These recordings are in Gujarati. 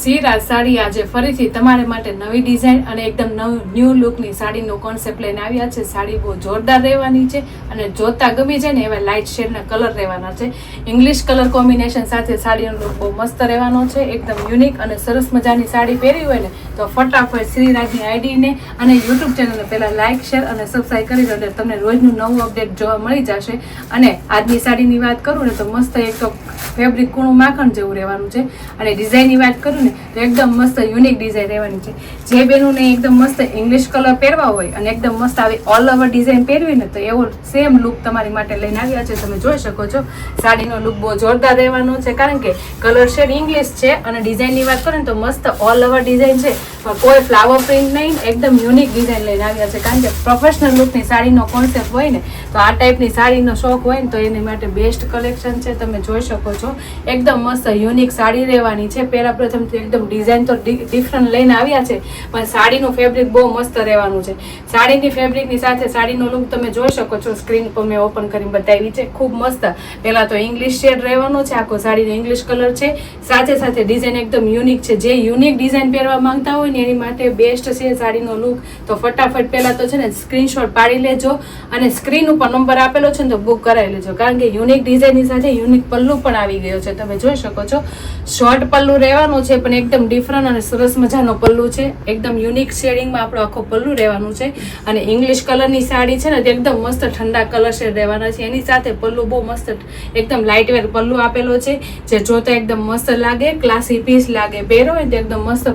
સિરા સાડી આજે ફરીથી તમારા માટે નવી ડિઝાઇન અને એકદમ નવ ન્યૂ લુકની સાડીનો કોન્સેપ્ટ લઈને આવ્યા છે. સાડી બહુ જોરદાર રહેવાની છે અને જોતા ગમી જાય ને એવા લાઇટ શેડના કલર રહેવાના છે. ઇંગ્લિશ કલર કોમ્બિનેશન સાથે સાડીનો લુક બહુ મસ્ત રહેવાનો છે. એકદમ યુનિક અને સરસ મજાની સાડી પહેરી હોય ને તો ફટાફટ શ્રીરાજની આઈડીને અને યુટ્યુબ ચેનલને પહેલાં લાઇક શેર અને સબસ્ક્રાઈબ કરી દો એટલે તમને રોજનું નવું અપડેટ જોવા મળી જશે. અને આજની સાડીની વાત કરું ને તો મસ્ત એક તો ફેબ્રિક કૂણું માખણ જેવું રહેવાનું છે. અને ડિઝાઇનની વાત કરું ને તો એકદમ મસ્ત યુનિક ડિઝાઇન રહેવાની છે. જે બહેનોને એકદમ મસ્ત ઇંગ્લિશ કલર પહેરવા હોય અને એકદમ મસ્ત આવી ઓલ ઓવર ડિઝાઇન પહેરવી ને, તો એવો સેમ લુક તમારી માટે લઈને આવ્યા છે. તમે જોઈ શકો છો. સાડીનો લુક બહુ જોરદાર રહેવાનો છે. કારણ કે કલર શેડ ઇંગ્લિશ છે અને ડિઝાઇનની વાત કરો ને, તો મસ્ત ઓલ ઓવર ડિઝાઇન છે. કોઈ ફ્લાવર પ્રિન્ટ નહીં, એકદમ યુનિક ડિઝાઇન લઈને આવ્યા છે. કારણ કે પ્રોફેશનલ લુકની સાડીનો કોન્સેપ્ટ હોય ને, તો આ ટાઈપની સાડીનો શોખ હોય ને, તો એની માટે બેસ્ટ કલેક્શન છે. તમે જોઈ શકો છો. એકદમ મસ્ત યુનિક સાડી રહેવાની છે. પહેલાં પ્રથમ એકદમ ડિઝાઇન તો ડિફરન્ટ લઈને આવ્યા છે, પણ સાડીનું ફેબ્રિક બહુ મસ્ત રહેવાનું છે. સાડીની ફેબ્રિકની સાથે સાડીનો લુક તમે જોઈ શકો છો. સ્ક્રીન પર મેં ઓપન કરીને બતાવી છે. ખૂબ મસ્ત. પહેલાં તો ઇંગ્લિશ શેડ રહેવાનો છે. આખો સાડીનો ઇંગ્લિશ કલર છે. સાથે સાથે ડિઝાઇન એકદમ યુનિક છે. જે યુનિક ડિઝાઇન પહેરવા માંગતા હોય ને એની માટે બેસ્ટ છે સાડીનો લુક તો ફટાફટ પહેલાં તો છે ને સ્ક્રીનશોટ પાડી લેજો અને સ્ક્રીન ઉપર નંબર આપેલો છે ને તો બુક કરાવી લેજો. કારણ કે યુનિક ડિઝાઇનની સાથે યુનિક પલ્લુ પણ આવી ગયો છે. તમે જોઈ શકો છો. શોર્ટ પલ્લુ રહેવાનું છે, પણ એકદમ ડિફરન્ટ અને સરસ મજાનો પલ્લુ છે. એકદમ યુનિક શેડિંગમાં આપણો આખો પલ્લુ રહેવાનું છે. અને ઇંગ્લિશ કલરની સાડી છે ને તે એકદમ મસ્ત ઠંડા કલર શેડ રહેવાના છે. એની સાથે પલ્લુ બહુ મસ્ત એકદમ લાઇટ વેર પલ્લુ આપેલો છે. જે જોતા એકદમ મસ્ત લાગે. ક્લાસી પીસ લાગે. પહેરો હોય એકદમ મસ્ત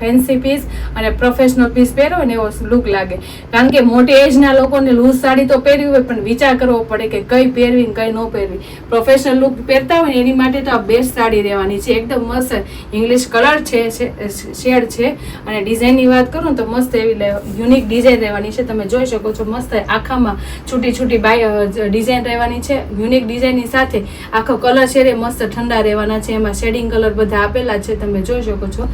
ફેન્સી પીસ અને પ્રોફેશનલ પીસ પહેરો ને એવો લુક લાગે. કારણ કે મોટી એજના લોકોને લૂઝ સાડી તો પહેરવી હોય, પણ વિચાર કરવો પડે કે કઈ પહેરવી ને કઈ ન પહેરવી. પ્રોફેશનલ લુક પહેરતા હોય ને એની માટે તો આ બેસ્ટ સાડી રહેવાની છે. એકદમ મસ્ત ઇંગ્લિશ કલર છે શેડ છે. અને ડિઝાઇનની વાત કરું તો મસ્ત એવી યુનિક ડિઝાઇન રહેવાની છે. તમે જોઈ શકો છો મસ્ત આખામાં છૂટી છૂટી બાય ડિઝાઇન રહેવાની છે. યુનિક ડિઝાઇનની સાથે આખો કલર છે એ મસ્ત ઠંડા રહેવાના છે. એમાં શેડિંગ કલર બધા આપેલા છે. તમે જોઈ શકો છો.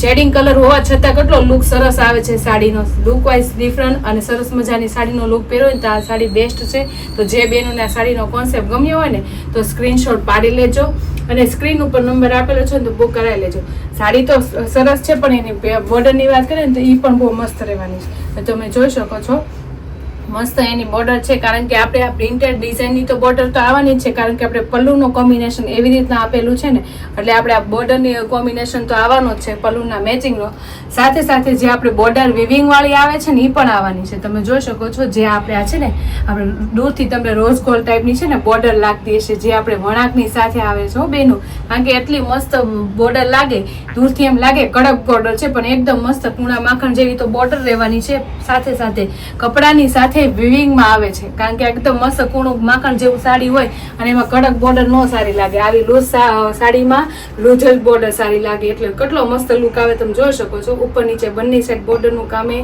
શેડિંગ કલર હોવા છતાં કેટલો લુક સરસ આવે છે સાડીનો. લુક વાઇઝ ડિફરન્ટ અને સરસ મજાની સાડીનો લુક પહેર્યો ને તો આ સાડી બેસ્ટ છે. તો જે બેનોને આ સાડીનો કોન્સેપ્ટ ગમ્યો હોય ને તો સ્ક્રીનશોટ પાડી લેજો અને સ્ક્રીન ઉપર નંબર આપેલો છે ને તો બુક કરાવી લેજો. સાડી તો સરસ છે પણ એની બોર્ડરની વાત કરીએ ને તો એ પણ બહુ મસ્ત રહેવાની છે. તમે જોઈ શકો છો. મસ્ત એની બોર્ડર છે, કારણ કે આપણે આ પ્રિન્ટેડ ડિઝાઇનની તો બોર્ડર તો આવવાની જ છે, કારણ કે આપણે પલ્લુનું કોમ્બિનેશન એવી રીતના આપેલું છે ને, એટલે આપણે આ બોર્ડરની કોમ્બિનેશન તો આવવાનો જ છે, પલ્લુના મેચિંગનો સાથે સાથે જે આપણે બોર્ડર વિવિંગ વાળી આવે છે ને એ પણ આવવાની છે. તમે જોઈ શકો છો, જે આપણે આ છે ને, આપણે દૂરથી તમને રોઝ ગોલ્ડ ટાઈપની છે ને બોર્ડર લાગતી હશે, જે આપણે વણાકની સાથે આવે છે, હો, બેનું. કારણ કે એટલી મસ્ત બોર્ડર લાગે, દૂરથી એમ લાગે, કડક બોર્ડર છે, પણ એકદમ મસ્ત કુણા માખણ જેવી તો બોર્ડર રહેવાની છે. સાથે સાથે કપડાની સાથે વિવિંગમાં આવે છે. કારણ કે એકદમ મસ્ત કૂણું માખણ જેવું સાડી હોય અને એમાં કડક બોર્ડર ન સારી લાગે. આવી લૂઝ સાડીમાં લૂઝ બોર્ડર સારી લાગે. એટલે કેટલો મસ્ત લુક આવે તમે જોઈ શકો છો. ઉપર નીચે બંને સાઈડ બોર્ડરનું કામે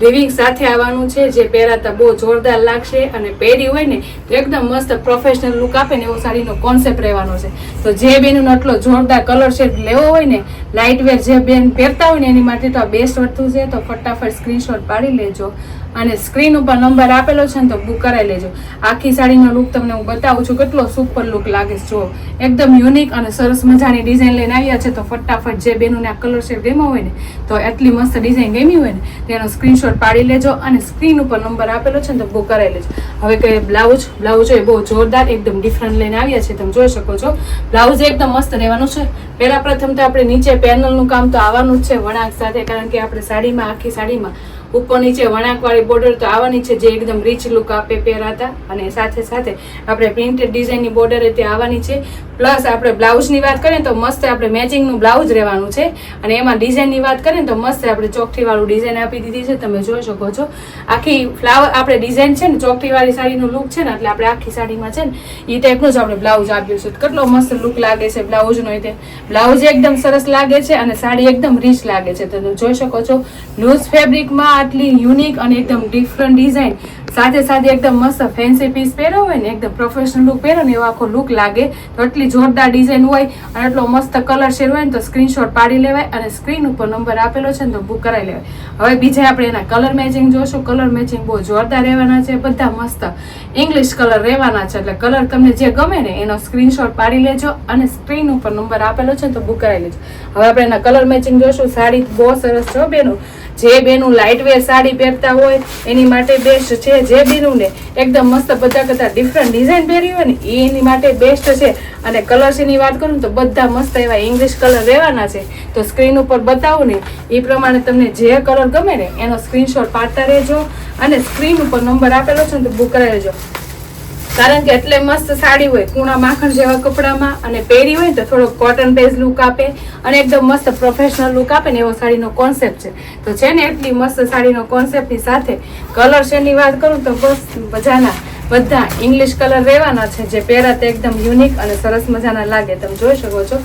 વિવિંગ સાથે આવવાનું છે. જે પહેરાતા બહુ જોરદાર લાગશે અને પહેરી હોય ને તો એકદમ મસ્ત પ્રોફેશનલ લુક આપે ને એવો સાડીનો કોન્સેપ્ટ રહેવાનો છે. તો જે બેનનો આટલો જોરદાર કલર શેડ લેવો હોય ને લાઇટ વેર જે બેન પહેરતા હોય ને એની માટે તો આ બેસ્ટ વસ્તુ છે. તો ફટાફટ સ્ક્રીનશોટ પાડી લેજો. અને સ્ક્રીન ઉપર નંબર આપેલો છે ને તો બુક કરાવી લેજો. આખી સાડીનો લુક તમને હું બતાવું છું, કેટલો સુપર લુક લાગે છે. જો એકદમ યુનિક અને સરસ મજાની ડિઝાઇન લઈને આવ્યા છે. તો ફટાફટ જે બેનોને કલર શેડ ગમ્યો હોય ને, તો એટલી મસ્ત ડિઝાઇન ગમી હોય ને તેનો સ્ક્રીનશોટ પાડી લેજો અને સ્ક્રીન ઉપર નંબર આપેલો છે ને તો બુક કરાવી લેજો. હવે કે બ્લાઉઝ બ્લાઉઝ એ બહુ જોરદાર, એકદમ ડિફરન્ટ લઈને આવ્યા છે. તમે જોઈ શકો છો. બ્લાઉઝ એકદમ મસ્ત રહેવાનું છે. પહેલાં પ્રથમ તો આપણે નીચે પેનલનું કામ તો આવવાનું જ છે વણાક સાથે, કારણ કે આપણે સાડીમાં, આખી સાડીમાં ઉપર નીચે વણાકવાળી બોર્ડર તો આવવાની છે, જે એકદમ રીચ લુક આપે પહેરાતા. અને સાથે સાથે આપણે પ્રિન્ટેડ ડિઝાઇનની બોર્ડર તે આવવાની છે. પ્લસ આપણે બ્લાઉઝની વાત કરીએ તો મસ્ત આપણે મેચિંગનું બ્લાઉઝ રહેવાનું છે. અને એમાં ડિઝાઇનની વાત કરીએ તો મસ્ત આપણે ચોકઠીવાળું ડિઝાઇન આપી દીધી છે. તમે જોઈ શકો છો. આખી ફ્લાવર આપણે ડિઝાઇન છે ને, ચોકઠીવાળી સાડીનું લુક છે ને, એટલે આપણે આખી સાડીમાં છે ને એ ટાઈપનું જ આપણે બ્લાઉઝ આપ્યું છે. કેટલો મસ્ત લુક લાગે છે બ્લાઉઝનો એ બ્લાઉઝ એકદમ સરસ લાગે છે અને સાડી એકદમ રીચ લાગે છે. તમે જોઈ શકો છો. લૂઝ ફેબ્રિકમાં આટલી યુનિક અને એકદમ ડિફરન્ટ ડિઝાઇન સાથે સાથે એકદમ મસ્ત ફેન્સી પીસ પહેર્યો હોય ને, એકદમ પ્રોફેશનલ લુક પહેરો ને, એવો આખો લુક લાગે. તો એટલી જોરદાર ડિઝાઇન હોય અને એટલો મસ્ત કલર શેર હોય ને, તો સ્ક્રીનશોટ પાડી લેવાય અને સ્ક્રીન ઉપર નંબર આપેલો છે ને, તો બુક કરાવી લેવાય. હવે બીજા આપણે એના કલર મેચિંગ જોશું. કલર મેચિંગ બહુ જોરદાર રહેવાના છે, બધા મસ્ત ઇંગ્લિશ કલર રહેવાના છે, એટલે કલર તમને જે ગમે ને, એનો સ્ક્રીનશોટ પાડી લેજો અને સ્ક્રીન ઉપર નંબર આપેલો છે તો બુક કરાવી લેજો. હવે આપણે એના કલર મેચિંગ જોશું. સાડી બહુ સરસ છે બેનું. જે બેનું લાઇટ વેર સાડી પહેરતા હોય, એની માટે બેસ્ટ છે જે બેનું ને એકદમ મસ્ત બધા કરતા ડિફરન્ટ ડિઝાઇન પહેરી હોય ને, એ એની માટે બેસ્ટ છે. અને કલર્સ એની વાત કરું તો બધા મસ્ત એવા ઇંગ્લિશ કલર રહેવાના છે. તો સ્ક્રીન ઉપર બતાવું ને, એ પ્રમાણે તમને જે કલર ગમે ને, એનો સ્ક્રીનશોટ પાડતા રહેજો. અને સ્ક્રીન ઉપર નંબર આપેલો છે ને, તો બુક કરાવી લેજો કારણ કે એટલે મસ્ત સાડી હોય, કૂણા માખણ જેવા કપડામાં અને પહેરી હોય તો થોડો કોટન બેઝ લુક આપે અને એકદમ મસ્ત પ્રોફેશનલ લુક આપે ને એવો સાડીનો કોન્સેપ્ટ છે. તો છે ને એટલી મસ્ત સાડીનો કોન્સેપ્ટની સાથે કલર શેરની વાત કરું તો બસ મજાના બધા ઇંગ્લિશ કલર રહેવાના છે, જે પહેરા તે એકદમ યુનિક અને સરસ મજાના લાગે. તમે જોઈ શકો છો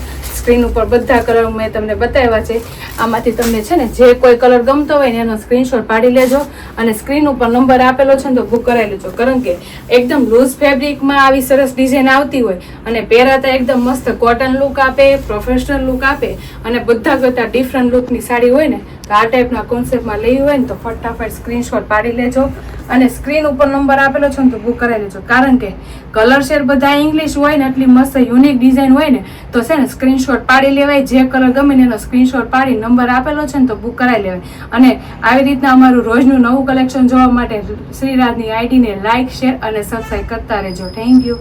સ્ક્રીન ઉપર બધા કલર મેં તમને બતાવ્યા છે. આમાંથી તમને છે ને જે કોઈ કલર ગમતો હોય ને એનો સ્ક્રીનશોટ પાડી લેજો અને સ્ક્રીન ઉપર નંબર આપેલો છે ને તો બુક કરાવી લેજો. કારણ કે એકદમ લૂઝ ફેબ્રિકમાં આવી સરસ ડિઝાઇન આવતી હોય અને પહેરાતા એકદમ મસ્ત કોટન લુક આપે પ્રોફેશનલ લુક આપે અને બધા કરતાં ડિફરન્ટ લુકની સાડી હોય ને તો આ ટાઈપના કોન્સેપ્ટમાં લેવી હોય ને તો ફટાફટ સ્ક્રીનશોટ પાડી લેજો અને સ્ક્રીન ઉપર નંબર આપેલો છે ને તો બુક કરાવી લેજો કારણ કે કલર શેર બધા ઇંગ્લિશ હોય ને, એટલી મસ્ત યુનિક ડિઝાઇન હોય ને, તો છે ને સ્ક્રીનશોટ પાડી લેવાય. જે કલર ગમે ને એનો સ્ક્રીનશોટ પાડી નંબર આપેલો છે ને તો બુક કરાવી લેવાય. અને આવી રીતના અમારું રોજનું નવું કલેક્શન જોવા માટે શ્રીરાજની આઈડીને લાઇક શેર અને સબસ્ક્રાઈબ કરતા રહેજો. Thank you